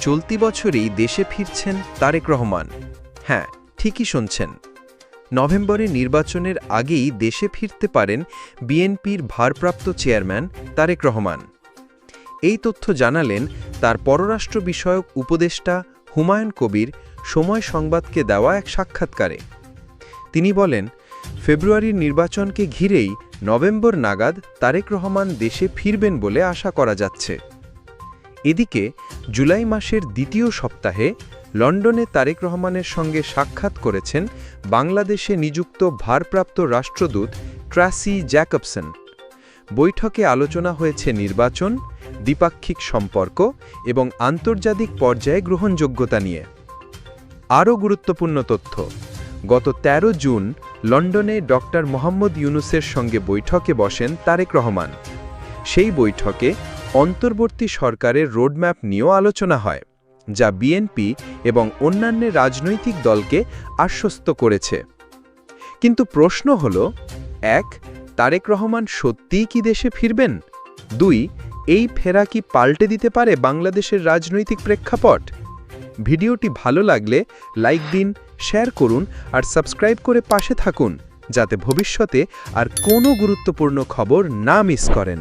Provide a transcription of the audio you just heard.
চলতি বছরেই দেশে ফিরছেন তারেক রহমান। হ্যাঁ ঠিকই শুনছেন। নভেম্বরে নির্বাচনের আগেই দেশে ফিরতে পারেন বিএনপির ভারপ্রাপ্ত চেয়ারম্যান তারেক রহমান। এই তথ্য জানালেন তার পররাষ্ট্র বিষয়ক উপদেষ্টা হুমায়ুন কবির সময় সংবাদকে দেওয়া এক সাক্ষাৎকারে। তিনি বলেন, ফেব্রুয়ারির নির্বাচনকে ঘিরেই নভেম্বর নাগাদ তারেক রহমান দেশে ফিরবেন বলে আশা করা যাচ্ছে। এদিকে জুলাই মাসের দ্বিতীয় সপ্তাহে লন্ডনে তারেক রহমানের সঙ্গে সাক্ষাৎ করেছেন বাংলাদেশে নিযুক্ত ভারপ্রাপ্ত রাষ্ট্রদূত ট্রাসি জ্যাকবসন। বৈঠকে আলোচনা হয়েছে নির্বাচন, দ্বিপাক্ষিক সম্পর্ক এবং আন্তর্জাতিক পর্যায়ে গ্রহণযোগ্যতা নিয়ে। আরও গুরুত্বপূর্ণ তথ্য, গত ১৩ জুন লন্ডনে ডক্টর মোহাম্মদ ইউনুসের সঙ্গে বৈঠকে বসেন তারেক রহমান। সেই বৈঠকে অন্তর্বর্তী সরকারের রোডম্যাপ নিয়েও আলোচনা হয়, যা বিএনপি এবং অন্যান্য রাজনৈতিক দলকে আশ্বস্ত করেছে। কিন্তু প্রশ্ন হল, এক, তারেক রহমান সত্যিই কি দেশে ফিরবেন? দুই, এই ফেরা কি পাল্টে দিতে পারে বাংলাদেশের রাজনৈতিক প্রেক্ষাপট? ভিডিওটি ভালো লাগলে লাইক দিন, শেয়ার করুন আর সাবস্ক্রাইব করে পাশে থাকুন, যাতে ভবিষ্যতে আর কোনো গুরুত্বপূর্ণ খবর না মিস করেন।